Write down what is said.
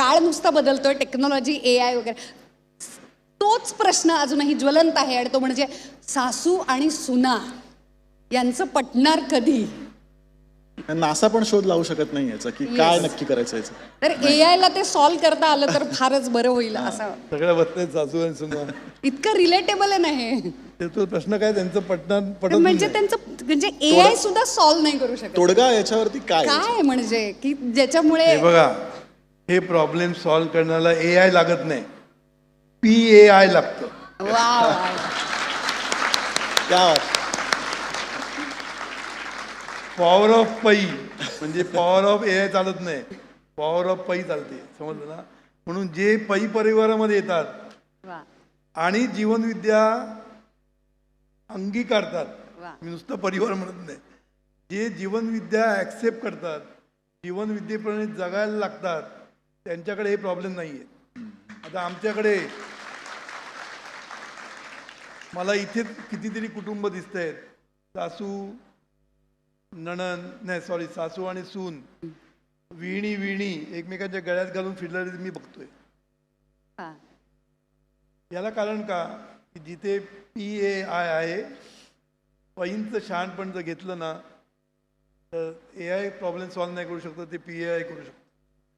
काळ नुसता बदलतोय technology A I वगैरे. तोच प्रश्न अजूनही ज्वलंत आहे आणि तो म्हणजे सासू आणि सुना यांचं पटणार कधी? नासा पण शोध लावू शकत नाही याचा की काय नक्की करायचं याचं. तर ए आय ला ते सॉल्व्ह करता आलं तर फारच बरं होईल असं. सगळ्या सासू आणि सुना. इतकं रिलेटेबल आहे ना हे. ते तो प्रश्न काय त्यांचं पटणार पटत म्हणजे नाही. त्यांचं म्हणजे ए आय सुद्धा सॉल्व्ह नाही करू शकत. तोडगा याच्यावरती काय? काय म्हणजे? की ज्याच्यामुळे हे बघा हे प्रॉब्लेम सॉल्व्ह करण्याला ए आय लागत नाही. पी ए आय लागतं. पॉवर ऑफ पै म्हणजे पॉवर ऑफ ए आय चालत नाही. पॉवर ऑफ पै चालते. समजलं ना? म्हणून जे पै परिवारामध्ये येतात आणि जीवनविद्या अंगीकारतात. मी नुसतं परिवार म्हणत नाही. जे जीवनविद्या ॲक्सेप्ट करतात जीवनविद्येप्रमाणे जगायला लागतात त्यांच्याकडे हे प्रॉब्लेम नाही आहेत आता आमच्याकडे मला इथे कितीतरी कुटुंब दिसत आहेत सासू नणन नाही सॉरी सासू आणि सून. विणी विणी एकमेकांच्या गळ्यात घालून फिरलेले मी बघतोय. हा. याला कारण का? की जिथे पी ए आय आहे पैंचं शहाणपण जर घेतलं ना तर ए आय प्रॉब्लेम सॉल्व्ह नाही करू शकतो ते पी ए आय करू शकतो.